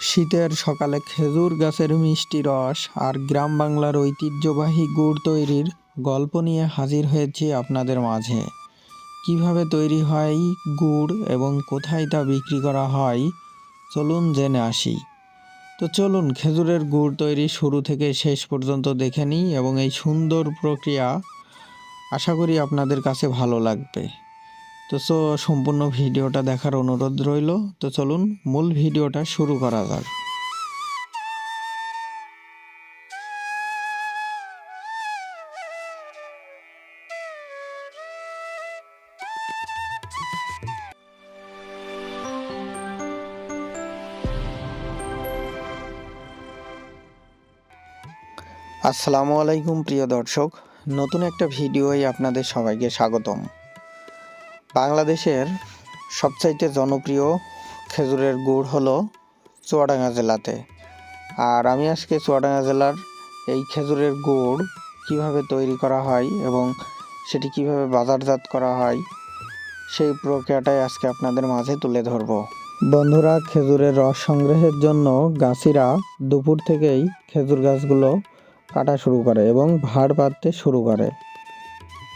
শীতের সকালে খেজুর গাছের মিষ্টি রস আর গ্রাম বাংলার ঐতিহ্যবাহী গুড় তৈরির গল্প নিয়ে হাজির হয়েছি আপনাদের মাঝে। কীভাবে তৈরি হয় গুড় এবং কোথায় তা বিক্রি করা হয়, চলুন জেনে আসি। তো চলুন, খেজুরের গুড় তৈরি শুরু থেকে শেষ পর্যন্ত দেখে নিই এবং এই সুন্দর প্রক্রিয়া আশা করি আপনাদের কাছে ভালো লাগবে। তো সো, সম্পূর্ণ ভিডিওটা দেখার অনুরোধ রইল। তো চলুন, মূল ভিডিওটা শুরু করা যাক। আসসালামু আলাইকুম, প্রিয় দর্শক। নতুন একটা ভিডিওয় আপনাদের সবাইকে স্বাগতম। বাংলাদেশের সবচাইতে জনপ্রিয় খেজুরের গুড় হলো চুয়াডাঙ্গা জেলাতে। আর আমি আজকে চুয়াডাঙ্গা জেলার এই খেজুরের গুড় কীভাবে তৈরি করা হয় এবং সেটি কীভাবে বাজারজাত করা হয়, সেই প্রক্রিয়াটাই আজকে আপনাদের মাঝে তুলে ধরব। বন্ধুরা, খেজুরের রস সংগ্রহের জন্য গাছিরা দুপুর থেকেই খেজুর গাছগুলো কাটা শুরু করে এবং ভাড় পাততে শুরু করে।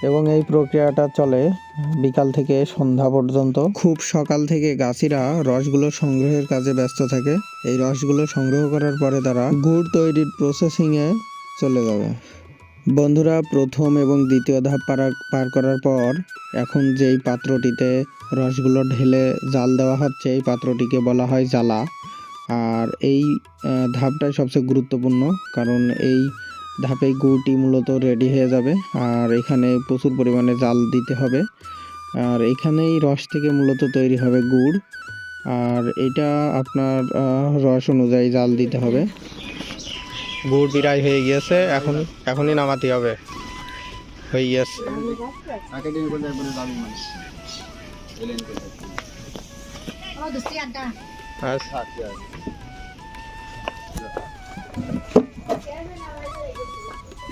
এবং এই প্রক্রিয়াটা চলে বিকাল থেকে সন্ধ্যা পর্যন্ত। খুব সকাল থেকে গাছিরা রসগুলো সংগ্রহের কাজে ব্যস্ত থাকে। এই রসগুলো সংগ্রহ করার পরে তারা গুড় তৈরির প্রসেসিংয়ে চলে যাবে। বন্ধুরা, প্রথম এবং দ্বিতীয় ধাপ পার করার পর এখন যেই পাত্রটিতে রসগুলো ঢেলে জাল দেওয়া হচ্ছে, এই পাত্রটিকে বলা হয় জ্বালা। আর এই ধাপটাই সবচেয়ে গুরুত্বপূর্ণ, কারণ এই ধাপে গুড়টি মূলত রেডি হয়ে যাবে। আর এখানে প্রচুর পরিমাণে জাল দিতে হবে। আর এখানেই রস থেকে মূলত তৈরি হবে গুড়। আর এটা আপনার রস অনুযায়ী জাল দিতে হবে। গুড় বিরাই হয়ে গিয়েছে। এখন, এখনই নামাতে হবে। হয়ে গিয়েছে। আচ্ছা।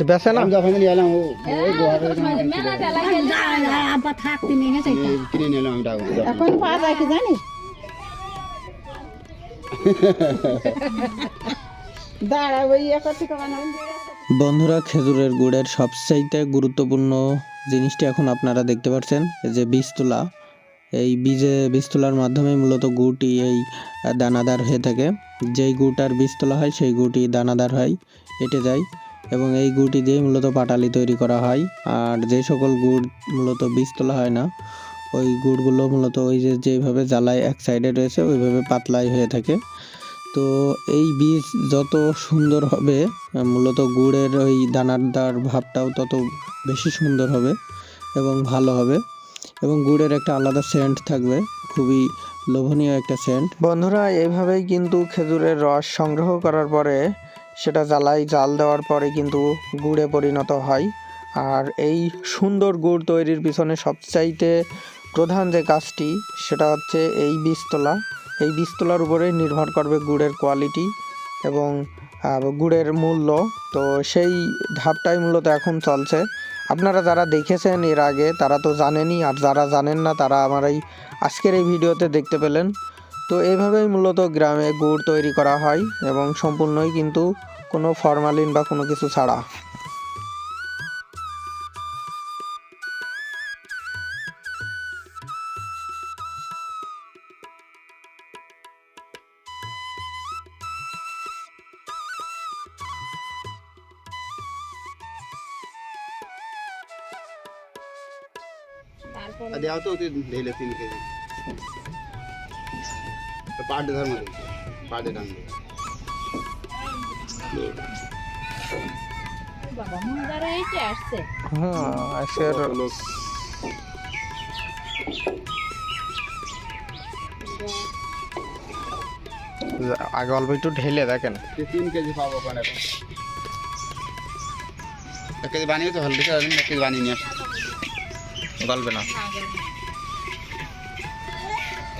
তো না? যখন এলাম ও কিনে নিলাম এখন বন্ধুরা খেজুরের গুড়ের সবচাইতে গুরুত্বপূর্ণ জিনিসটি এখন আপনারা দেখতে পাচ্ছেন যে বিস্তুলা এই বীজে বিস্তুলার মাধ্যমে মূলত গুটি এই দানাদার হয়ে থাকে। যেই গুটার বিস্তুলা হয় সেই গুটি দানাদার হয় এটে যায়। এবং এই গুড়টি দিয়ে মূলত পাটালি তৈরি করা হয়। আর যে সকল গুড় মূলত বীজ তোলা হয় না, ওই গুড়গুলো মূলত ওই যে যেভাবে জ্বালায় এক সাইডে রয়েছে, ওইভাবে পাতলাই হয়ে থাকে। তো এই বীজ যত সুন্দর হবে, মূলত গুড়ের ওই দানাদার ভাবটাও তত বেশি সুন্দর হবে এবং ভালো হবে। এবং গুড়ের একটা আলাদা সেন্ট থাকবে, খুবই লোভনীয় একটা সেন্ট বন্ধুরা এইভাবেই কিন্তু খেজুরের রস সংগ্রহ করার পরে সেটা জ্বালাই জাল দেওয়ার পরে কিন্তু গুড়ে পরিণত হয়। আর এই সুন্দর গুড় তৈরির পিছনে সবচাইতে প্রধান যে কাজটি, সেটা হচ্ছে এই বীজতলা। এই বীজতলার উপরে নির্ভর করবে গুড়ের কোয়ালিটি এবং গুড়ের মূল্য। তো সেই ধাপটাই মূলত এখন চলছে। আপনারা যারা দেখেছেন এর আগে, তারা তো জানেনই। আর যারা জানেন না, তারা আমার এই আজকের এই ভিডিওতে দেখতে পেলেন। তো এইভাবেই মূলত গ্রামে গুড় তৈরি করা হয় এবং সম্পূর্ণই কিন্তু কোনো ফরমালিন বা কোনো কিছু ছাড়া। তারপর দেওয়া তো ঢেলে তিন কেজি तो पार्ट धर मत पार्ट डाल दे বাবা মন্দারা এইটা আসছে হ্যাঁ আজকের আগে অল্প একটু ঢেলে দেখেন ये तीन के जी पाव अपन এক কেজি বানিয়ে তো হলদি করে এক কেজি বানিয়ে নিয়ে আসো গলবে না এই দেখো,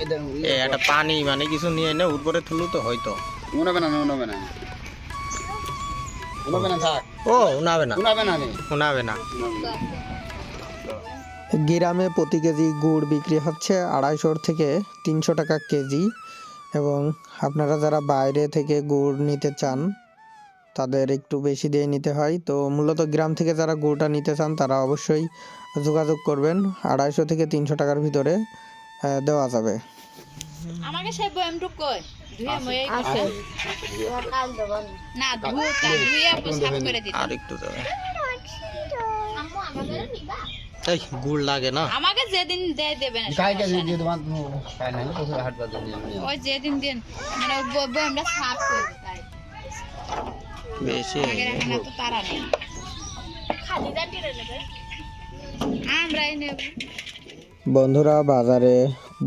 এ একটা পানি মানে কিছু নিয়ে এনে উপরে তুলু তো হয়তো। উনাবে না উনাবে না। উনাবে না থাক। ও উনাবে না। উনাবে না। উনাবে না। গ্রামে প্রতি কেজি গুড় বিক্রি হচ্ছে আড়াইশোর থেকে তিনশো টাকা কেজি এবং আপনারা যারা বাইরে থেকে গুড় নিতে চান তাদের একটু বেশি দিয়ে নিতে হয়। তো মূলত গ্রাম থেকে যারা গুড়টা নিতে চান তারা অবশ্যই যোগাযোগ করবেন আড়াইশো থেকে তিনশো টাকার ভিতরে। দেওয়া যাবে। আমাকে সেই বয়ামটুক কই আর একটু নিবা। গুড় লাগে না। আমাকে যেদিন দেয় দেবেন ওই যেদিন দিন মানে সাফ করে হয়। বেশি আগের এখানে তো তারা নেই। আমরাই নেব। বন্ধুরা, বাজারে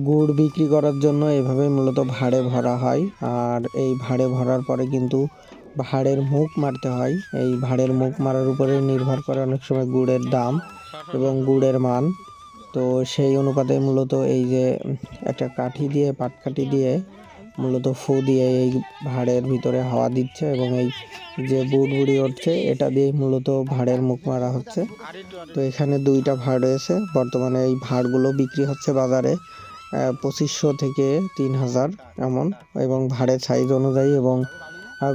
গুড় বিক্রি করার জন্য এভাবে মূলত ভাড়ে ভরা হয়। আর এই ভাড়ে ভরার পরে কিন্তু ভাড়ের মুখ মারতে হয়। এই ভাড়ের মুখ মারার উপরে নির্ভর করে অনেক সময় গুড়ের দাম এবং গুড়ের মান। তো সেই অনুপাতে মূলত এই যে একটা কাঠি দিয়ে, পাটকাঠি দিয়ে মূলত ফু দিয়ে এই ভাড়ের ভিতরে হাওয়া দিচ্ছে এবং এই যে বুড়বুড়ি উঠছে, এটা দিয়ে মূলত ভাড়ের মুখ মারা হচ্ছে। তো এখানে দুইটা ভাড় রয়েছে। বর্তমানে এই ভাড়গুলো বিক্রি হচ্ছে বাজারে পঁচিশশো থেকে তিন হাজার এমন এবং ভাড়ের সাইজ অনুযায়ী এবং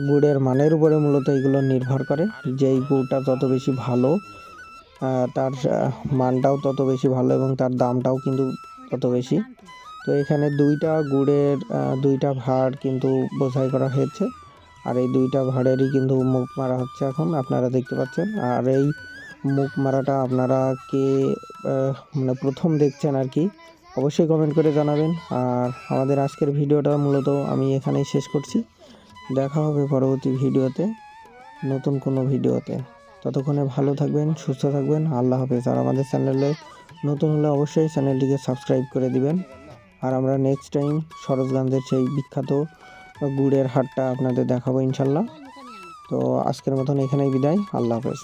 গুড়ের মানের উপরে মূলত এগুলো নির্ভর করে। যেই গুড়টা যত বেশি ভালো তার মানটাও তত বেশি ভালো এবং তার দামটাও কিন্তু তত বেশি। তো এখানে দুইটা গুড়ের দুইটা ভাড় কিন্তু বোঝাই করা হয়েছে। আর এই দুইটা ভাড়েরই কিন্তু মুখ মারা হচ্ছে এখন, আপনারা দেখতে পাচ্ছেন। আর এই মুখ মারাটা আপনারা কে মানে প্রথম দেখছেন আর কি, অবশ্যই কমেন্ট করে জানাবেন। আর আমাদের আজকের ভিডিওটা মূলত আমি এখানেই শেষ করছি। দেখা হবে পরবর্তী ভিডিওতে, নতুন কোনো ভিডিওতে। ততক্ষণে ভালো থাকবেন, সুস্থ থাকবেন। আল্লাহ হাফেজ। আর আমাদের চ্যানেলে নতুন হলে অবশ্যই চ্যানেলটিকে সাবস্ক্রাইব করে দিবেন। আর আমরা নেক্সট টাইম সরোজগঞ্জের সেই বিখ্যাত গুড়ের হাটটা আপনাদের দেখাবো ইনশাল্লাহ। তো আজকের মতন এখানেই বিদায়। আল্লাহ হাফেজ।